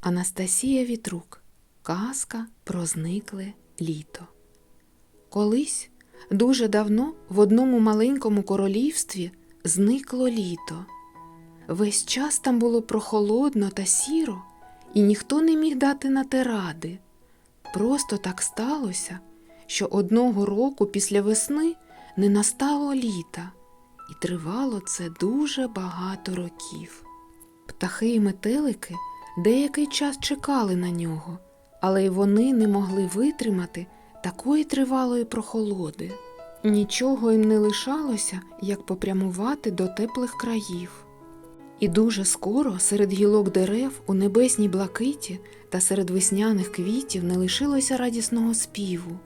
Анастасія Вітрук. Казка про зникле літо. Колись дуже давно в одному маленькому королівстві зникло літо. Весь час там було прохолодно та сіро, і ніхто не міг дати на те ради. Просто так сталося, що одного року після весни не настало літа, і тривало це дуже багато років. Птахи і метелики деякий час чекали на нього, але й вони не могли витримати такої тривалої прохолоди. Нічого їм не лишалося, як попрямувати до теплих країв. І дуже скоро серед гілок дерев у небесній блакиті та серед весняних квітів не лишилося радісного співу.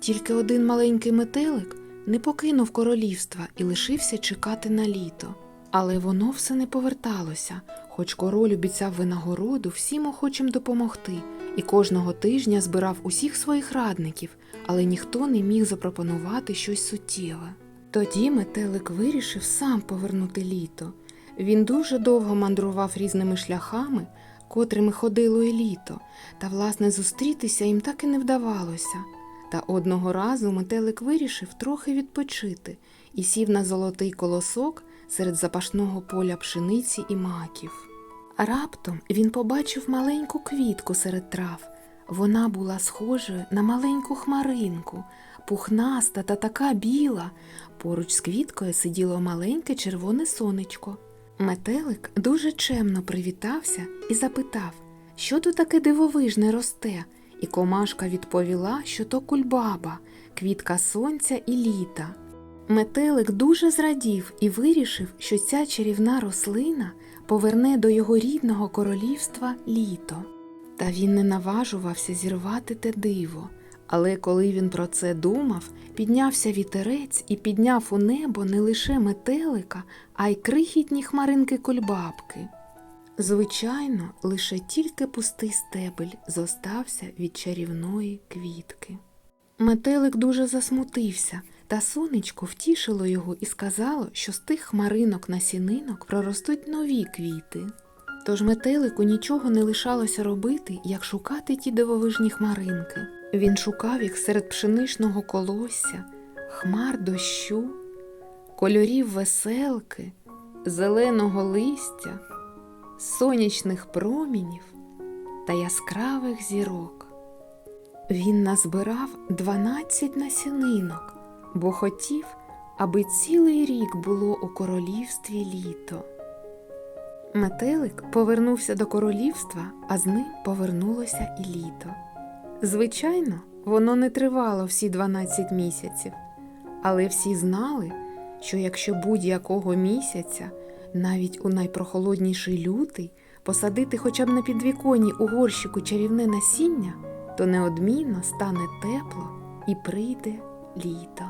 Тільки один маленький метелик не покинув королівства і лишився чекати на літо. Але воно все не поверталося, хоч король обіцяв винагороду всім охочим допомогти, і кожного тижня збирав усіх своїх радників, але ніхто не міг запропонувати щось суттєве. Тоді метелик вирішив сам повернути літо. Він дуже довго мандрував різними шляхами, котрими ходило і літо, та, власне, зустрітися їм так і не вдавалося. Та одного разу метелик вирішив трохи відпочити і сів на золотий колосок серед запашного поля пшениці і маків. Раптом він побачив маленьку квітку серед трав. Вона була схожою на маленьку хмаринку, пухнаста та така біла. Поруч з квіткою сиділо маленьке червоне сонечко. Метелик дуже чемно привітався і запитав, що тут таке дивовижне росте, і комашка відповіла, що то кульбаба, квітка сонця і літа. Метелик дуже зрадів і вирішив, що ця чарівна рослина поверне до його рідного королівства літо. Та він не наважувався зірвати те диво. Але коли він про це думав, піднявся вітерець і підняв у небо не лише метелика, а й крихітні хмаринки кульбабки. Звичайно, лише тільки пустий стебель зостався від чарівної квітки. Метелик дуже засмутився, та сонечко втішило його і сказало, що з тих хмаринок насінинок проростуть нові квіти. Тож метелику нічого не лишалося робити, як шукати ті дивовижні хмаринки. Він шукав їх серед пшеничного колосся, хмар дощу, кольорів веселки, зеленого листя, сонячних промінів та яскравих зірок. Він назбирав дванадцять насінинок, бо хотів, аби цілий рік було у королівстві літо. Метелик повернувся до королівства, а з ним повернулося і літо. Звичайно, воно не тривало всі 12 місяців, але всі знали, що якщо будь-якого місяця, навіть у найпрохолодніший лютий, посадити хоча б на підвіконні у горщику чарівне насіння, то неодмінно стане тепло і прийде літо.